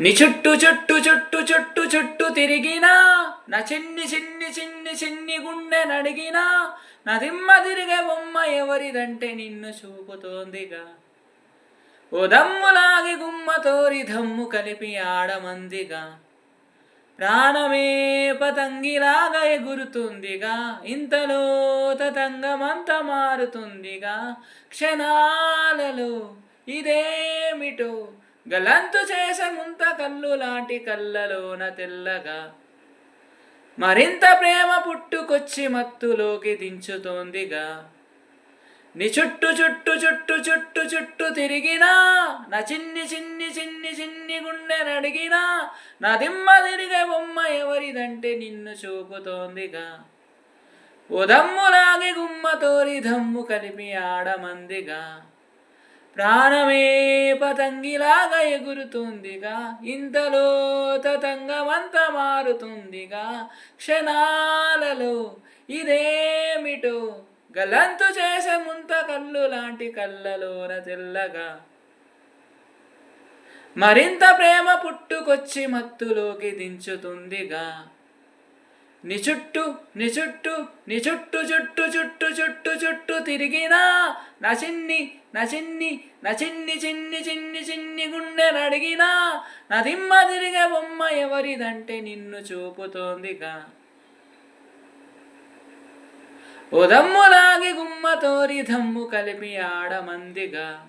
నీ చుట్టు చుట్టు చుట్టు చుట్టు చుట్టు తిరిగినా నా చిన్ని చిన్ని చిన్ని చిన్ని గుండె నడిగినా నా దిమ్మ తిరిగే బొమ్మ ఎవరిదంటే నిన్ను చూపుతోందిగా. ఓ దమ్ములాగి గుమ్మతోరి దమ్ము కలిపి ఆడమందిగా. ప్రాణమే పతంగిలాగా ఎగురుతుందిగా ఇంతలో తతంగమంత మారుతుందిగా. క్షణాలలో ఇదేమిటో గలంతు చేసే ముంత కళ్ళు లాంటి కళ్ళలోన తెల్లగా. మరింత ప్రేమ పుట్టుకొచ్చి మత్తులోకి దించుతోందిగా. నీ చుట్టు చుట్టు చుట్టు చుట్టు చుట్టు తిరిగినా నా చిన్ని చిన్ని చిన్ని చిన్ని గుండె నడిగినా నా దిమ్మ తిరిగే బొమ్మ ఎవరిదంటే నిన్ను చూపుతోందిగా. ఓ దమ్ములాగి గుమ్మతోరి దమ్ము కలిపి ఆడమందిగా. ప్రాణమే పతంగిలాగా ఎగురుతుందిగా. ఇంతలో తతంగమంత మారుతుందిగా. క్షణాలలో ఇదేమిటో గలంతు చేసే ముంత కళ్ళు లాంటి కళ్ళలోన తెల్లగా. మరింత ప్రేమ పుట్టుకొచ్చి మత్తులోకి దించుతుందిగా. నీ చుట్టూ నీ చుట్టూ నీ చుట్టు చుట్టు చుట్టు చుట్టు తిరిగినా నా చిన్ని నా చిన్ని నా చిన్ని చిన్ని చిన్ని చిన్ని గుండె నడిగినా నా దిమ్మ తిరిగే బొమ్మ ఎవరిదంటే నిన్ను చూపుతోందిగా. ఓ దమ్ములాగి గుమ్మతోరి దమ్ము కలిపి ఆడమందిగా.